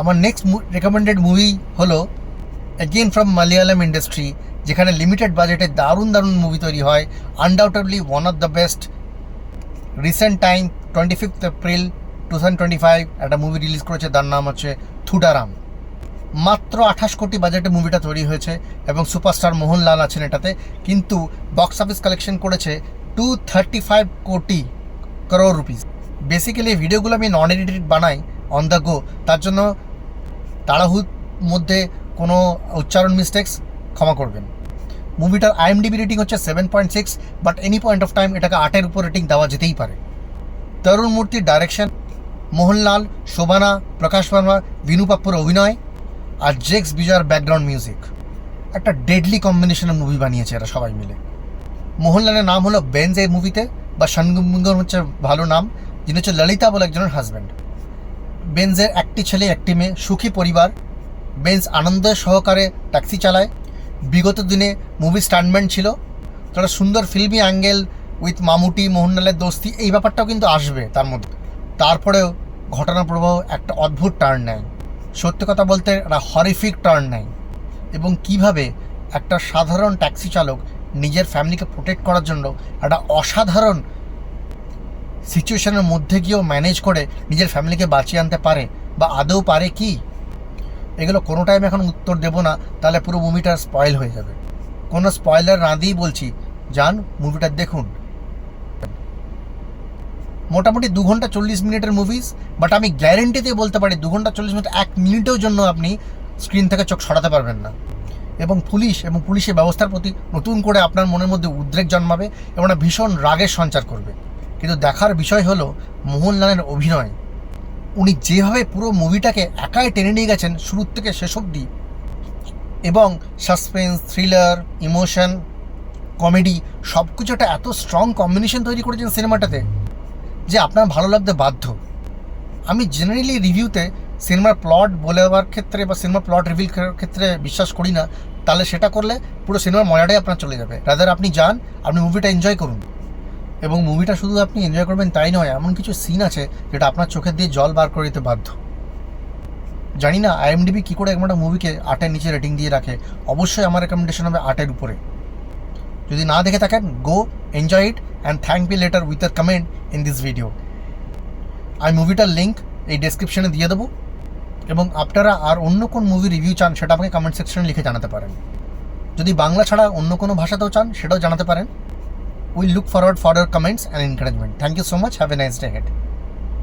আমার next recommended movie হলো again from Malayalam industry যেখানে লিমিটেড বাজেটে দারুণ দারুণ মুভি তৈরি হয় undoubtedly one of the best recent time twenty fifth April two thousand twenty five একটা মুভি রিলিজ করেছে, তার নাম হচ্ছে থুডারাম মাত্র আঠাশ কোটি বাজেটে মুভিটা তৈরি হয়েছে, এবং সুপারস্টার মোহনলাল আছেন এটাতে, কিন্তু বক্স অফিস কালেকশন করেছে টু থার্টি ফাইভ কোটি করোড় রুপিস বেসিক্যালি ভিডিওগুলো আমি নন এডিটেড বানাই অন দ্য গো তার জন্য তাড়াহুর মধ্যে কোনো উচ্চারণ মিস্টেক্স ক্ষমা করবেন। মুভিটার আইএমডিবি রেটিং হচ্ছে seven point six but any point of time এটাকে আটের উপর রেটিং দেওয়া যেতেই পারে। তরুণ মূর্তির ডাইরেকশন মোহনলাল, শোভানা, প্রকাশ বর্মা, বিনু পাপ্পুর অভিনয়, আর জেক্স বিজয়ের ব্যাকগ্রাউন্ড মিউজিক একটা ডেডলি কম্বিনেশনের মুভি বানিয়েছে এরা সবাই মিলে। মোহনলালের নাম হলো বেঞ্জ এই মুভিতে বা শানগুঙ্গম হচ্ছে ভালো নাম, যিনি হচ্ছে ললিতা বলে একজনের হাজব্যান্ড বেঞ্জের একটি ছেলে, একটি মেয়ে, সুখী পরিবার। বেঞ্জ আনন্দের সহকারে ট্যাক্সি চালায়। বিগত দিনে মুভি স্ট্যান্ডম্যান ছিল। তারা সুন্দর ফিল্মি অ্যাঙ্গেল উইথ মামুটি, মোহনলালের দোস্তি, এই ব্যাপারটাও কিন্তু আসবে তার মধ্যে। তারপরেও ঘটনা প্রবাহ একটা অদ্ভুত টার্ন নেয়। সত্যি কথা বলতে, একটা হরিফিক টার্ন নেয়। এবং কীভাবে একটা সাধারণ ট্যাক্সি চালক নিজের ফ্যামিলিকে প্রোটেক্ট করার জন্য একটা অসাধারণ সিচুয়েশনের মধ্যে গিয়েও ম্যানেজ করে নিজের ফ্যামিলিকে বাঁচিয়ে আনতে পারে বা আদৌ পারে কি? এগুলো কোনো টাইম এখন উত্তর দেবো না, তাহলে পুরো মুভিটা স্পয়েল হয়ে যাবে। কোনো স্পয়লার না দিয়েই বলছি, যান মুভিটা দেখুন। মোটামুটি দু ঘণ্টা চল্লিশ মিনিটের মুভিজ বাট আমি গ্যারেন্টি দিয়ে বলতে পারি দু ঘণ্টা চল্লিশ মিনিট, এক মিনিটের জন্য আপনি স্ক্রিন থেকে চোখ সরাতে পারবেন না। এবং পুলিশ এবং পুলিশের ব্যবস্থার প্রতি নতুন করে আপনার মনের মধ্যে উদ্রেক জন্মাবে এবং ভীষণ রাগের সঞ্চার করবে। কিন্তু দেখার বিষয় হলো মোহনলালের অভিনয়। উনি যেভাবে পুরো মুভিটাকে একাই টেনে নিয়ে গেছেন শুরুর থেকে শেষ অবধি। এবং সাসপেন্স, থ্রিলার, ইমোশন, কমেডি সব কিছু একটা এত স্ট্রং কম্বিনেশন তৈরি করেছেন সিনেমাটাতে যে আপনার ভালো লাগতে বাধ্য। আমি জেনারেলি রিভিউতে সিনেমার প্লট বলে দেওয়ার ক্ষেত্রে বা সিনেমার প্লট রিভিল ক্ষেত্রে বিশ্বাস করি না। তাহলে সেটা করলে পুরো সিনেমার মজাটাই আপনার চলে যাবে। রাদার, আপনি যান, আপনি মুভিটা এনজয় করুন। এবং মুভিটা শুধু আপনি এনজয় করবেন তাই নয়, এমন কিছু সিন আছে যেটা আপনার চোখের দিয়ে জল বার করে দিতে বাধ্য। জানি না আইএমডিবি কী করে একটা মুভিকে আটের নিচে রেটিং দিয়ে রাখে, অবশ্যই আমার রেকমেন্ডেশন হবে আটের উপরে। যদি না দেখে থাকেন go enjoy it and thank me later with R comment in this video আমি মুভিটার লিঙ্ক এই ডেসক্রিপশনে দিয়ে দেবো, এবং আপনারা আর অন্য কোন মুভি রিভিউ চান সেটা আমাকে কমেন্ট সেকশনে লিখে জানাতে পারেন। যদি বাংলা ছাড়া অন্য কোনো ভাষাতেও চান, সেটাও জানাতে পারেন। we'll look forward for your comments and encouragement. Thank you so much. Have a nice day ahead.